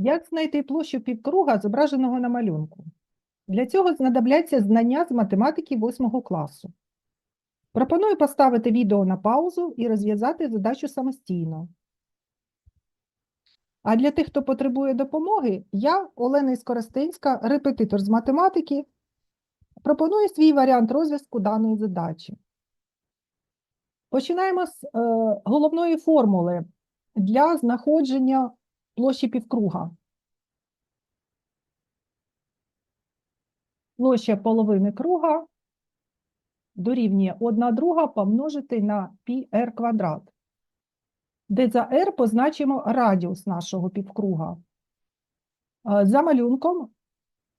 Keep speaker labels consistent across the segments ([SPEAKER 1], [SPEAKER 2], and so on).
[SPEAKER 1] Як знайти площу півкруга, зображеного на малюнку? Для цього знадобляться знання з математики 8 класу. Пропоную поставити відео на паузу і розв'язати задачу самостійно. А для тих, хто потребує допомоги, я, Олена Іскоростенська, репетитор з математики, пропоную свій варіант розв'язку даної задачі. Починаємо з е, головної формули для знаходження площі півкруга. Площа половини круга дорівнює 1 друга помножити на πr квадрат, де за r позначимо радіус нашого півкруга. Е, За малюнком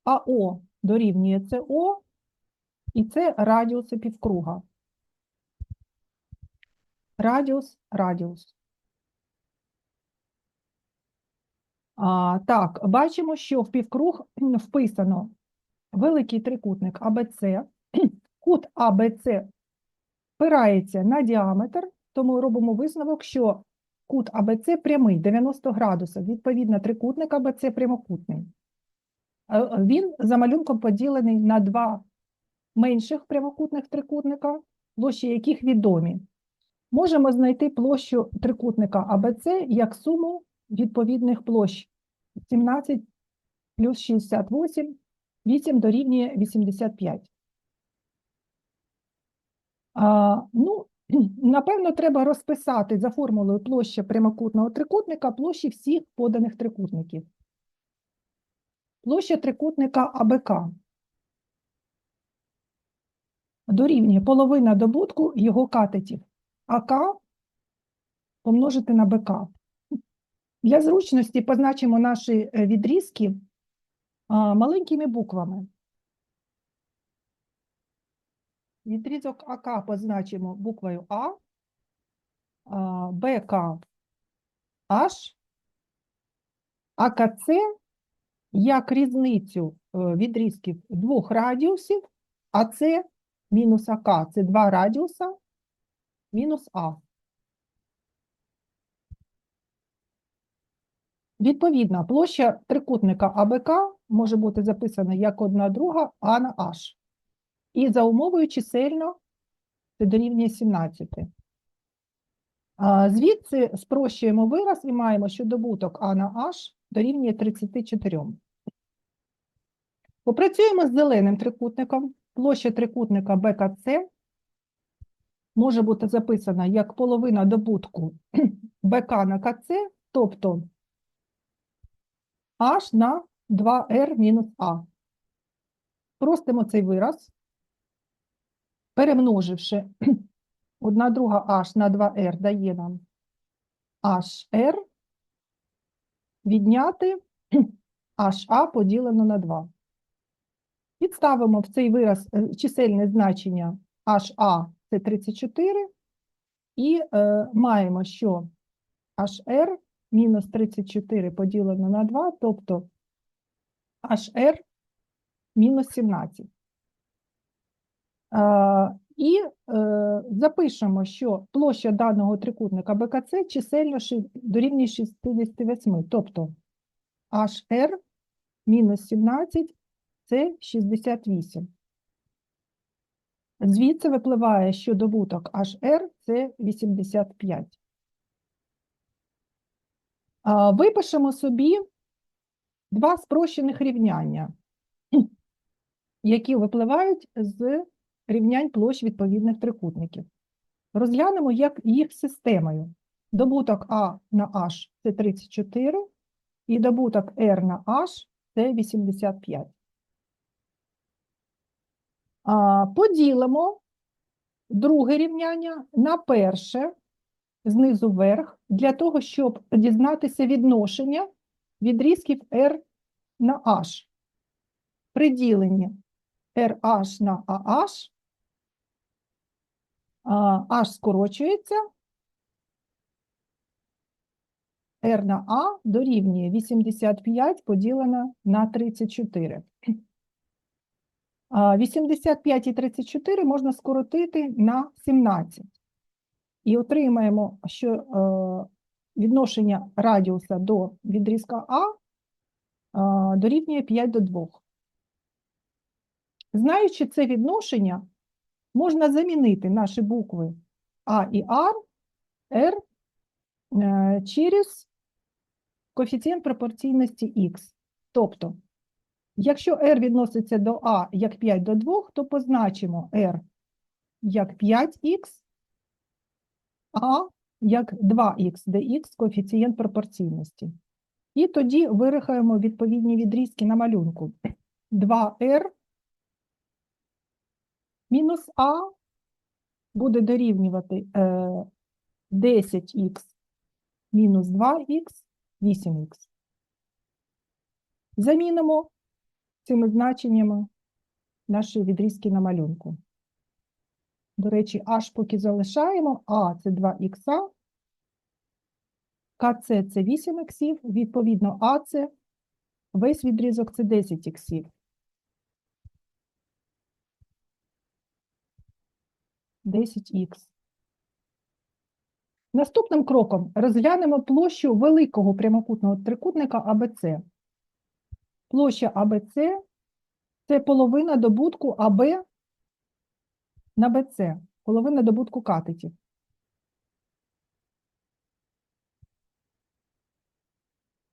[SPEAKER 1] АО дорівнює СО, і це радіуси півкруга. Радіус, радіус. А, так, бачимо, що в півкруг вписано великий трикутник АБЦ. Кут АБЦ впирається на діаметр, тому робимо висновок, що кут АБЦ прямий 90 градусів. Відповідно, трикутник АБЦ прямокутний. Е, Він за малюнком поділений на два менших прямокутних трикутника, площі яких відомі. Можемо знайти площу трикутника АБЦ як суму відповідних площ 17 плюс 68, 8 дорівнює 85. А, ну, напевно, треба розписати за формулою площа прямокутного трикутника площі всіх поданих трикутників. Площа трикутника АБК дорівнює половина добутку його катетів. АК помножити на БК. Для зручності позначимо наші е, відрізки маленькими буквами. Відрізок АК позначимо буквою А, БК H, АКЦ як різницю е, відрізків двох радіусів, а це мінус АК це два радіуса, мінус А. Відповідно, площа трикутника АБК може бути записана як одна друга А на H. І за умовою чисельно це дорівнює 17. А, Звідси спрощуємо вираз і маємо, що добуток А на H дорівнює 34. Попрацюємо з зеленим трикутником. Площа трикутника БКЦ може бути записана як половина добутку БК на КЦ, тобто H на 2R мінус А. Простимо цей вираз, перемноживши 1 друга H на 2R дає нам HR відняти HA поділено на 2. Підставимо в цей вираз е, чисельне значення HA – це 34, і е, маємо, що HR мінус 34 поділено на 2, тобто HR мінус 17. І е, запишемо, що площа даного трикутника БКЦ чисельно дорівнює 68, тобто HR мінус 17 це 68. Звідси випливає, що добуток HR це 85. Випишемо собі два спрощених рівняння, які випливають з рівнянь площ відповідних трикутників. Розглянемо як їх системою. Добуток А на H – це 34, і добуток R на H – це 85. Поділимо друге рівняння на перше, знизу вверх, для того, щоб дізнатися відношення відрізків R на H. При діленні RH на AH а, H скорочується, R на A дорівнює 85 поділено на 34. 85 і 34 можна скоротити на 17. І отримаємо, що е, відношення радіуса до відрізка А а, дорівнює 5 до 2. Знаючи це відношення, можна замінити наші букви А і R, R е, через коефіцієнт пропорційності Х. Тобто, якщо R відноситься до А як 5 до 2, то позначимо R як 5х, А як 2х, де х коефіцієнт пропорційності. І тоді вирахуємо відповідні відрізки на малюнку. 2r мінус А буде дорівнювати е, 10х мінус 2х, 8х. Замінимо цими значеннями наші відрізки на малюнку. До речі, аж поки залишаємо, А це 2х, КЦ це 8 іксів, відповідно, АЦ весь відрізок це 10 іксів. 10х. Наступним кроком розглянемо площу великого прямокутного трикутника АБЦ. Площа АБЦ – це половина добутку АБ на БЦ, половина добутку катетів.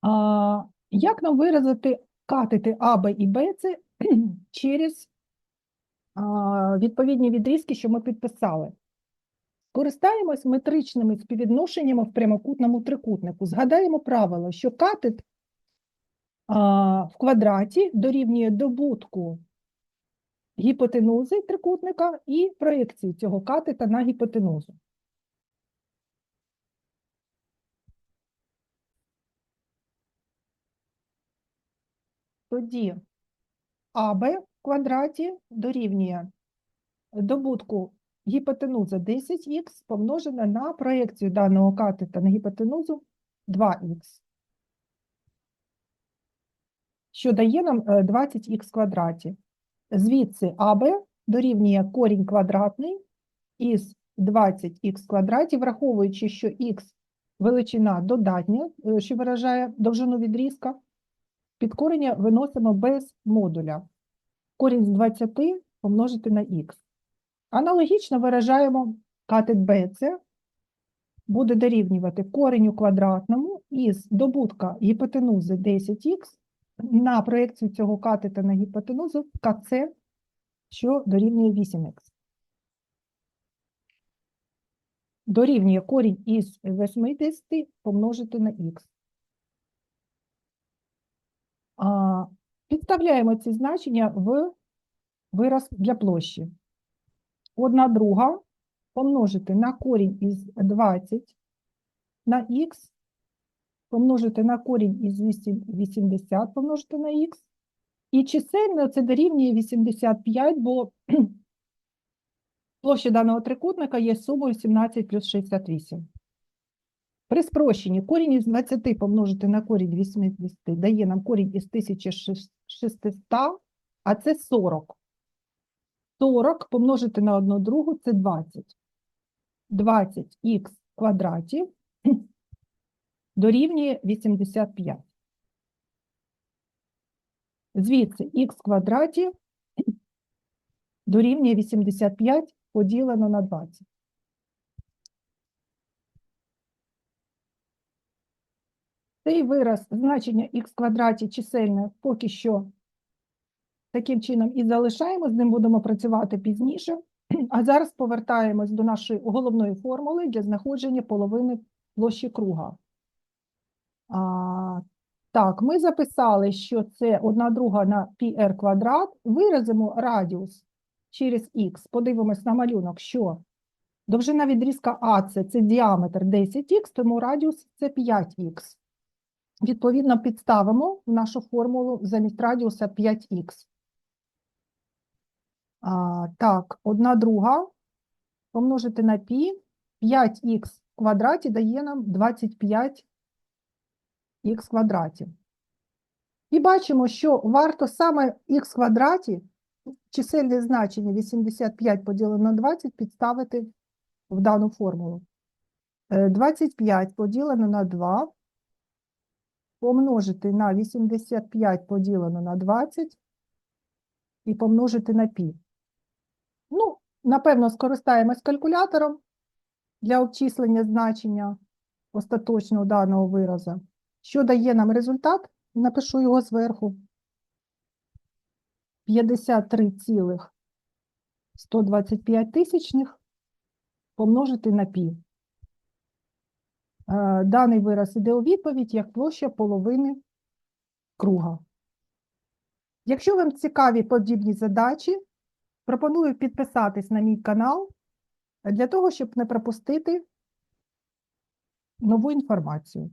[SPEAKER 1] А, як нам виразити катети АБ і БЦ через а, відповідні відрізки, що ми підписали? Користаємось метричними співвідношеннями в прямокутному трикутнику. Згадаємо правило, що катет а, в квадраті дорівнює добутку гіпотенузи трикутника і проєкції цього катета на гіпотенузу. Тоді АБ в квадраті дорівнює добутку гіпотенуза 10х помножена на проєкцію даного катета на гіпотенузу 2х, що дає нам 20х квадраті. Звідси АБ дорівнює корінь квадратний із 20х квадраті, враховуючи, що х величина додатня, е, що виражає довжину відрізка, під корення виносимо без модуля. Корінь з 20 помножити на х. Аналогічно виражаємо катет BC, буде дорівнювати кореню квадратному із добутка гіпотенузи 10х на проєкцію цього катета на гіпотенузу КЦ, що дорівнює 8х. Дорівнює корінь із 80 помножити на х. Підставляємо ці значення в вираз для площі. Одна друга помножити на корінь із 20 на х, помножити на корінь із 80 помножити на х. І чисельно це дорівнює 85, бо площа даного трикутника є сумою 17 плюс 68. При спрощенні корінь із 20 помножити на корінь 80 дає нам корінь із 1600, а це 40. 40 помножити на одну другу – це 20. 20х в квадраті дорівнює 85. Звідси х квадраті дорівнює 85 поділено на 20. Цей вираз значення х квадраті чисельне поки що таким чином і залишаємо, з ним будемо працювати пізніше. А зараз повертаємось до нашої головної формули для знаходження половини площі круга. А, так, ми записали, що це 1 друга на πr квадрат. Виразимо радіус через х. Подивимось на малюнок, що довжина відрізка АЦ – це діаметр 10х, тому радіус – це 5х. Відповідно, підставимо в нашу формулу замість радіуса 5х. А, так, одна друга помножити на пі, 5х в квадраті дає нам 25х квадраті. І бачимо, що варто саме х квадраті, чисельне значення 85 поділено на 20 підставити в дану формулу. Е, 25 поділено на 2 помножити на 85 поділено на 20 і помножити на пі. Ну, напевно, скористаємось калькулятором для обчислення значення остаточного даного виразу. Що дає нам результат? Напишу його зверху. 53,125 тисячних помножити на пі. Е, Даний вираз іде у відповідь як площа половини круга. Якщо вам цікаві подібні задачі, пропоную підписатись на мій канал для того, щоб не пропустити нову інформацію.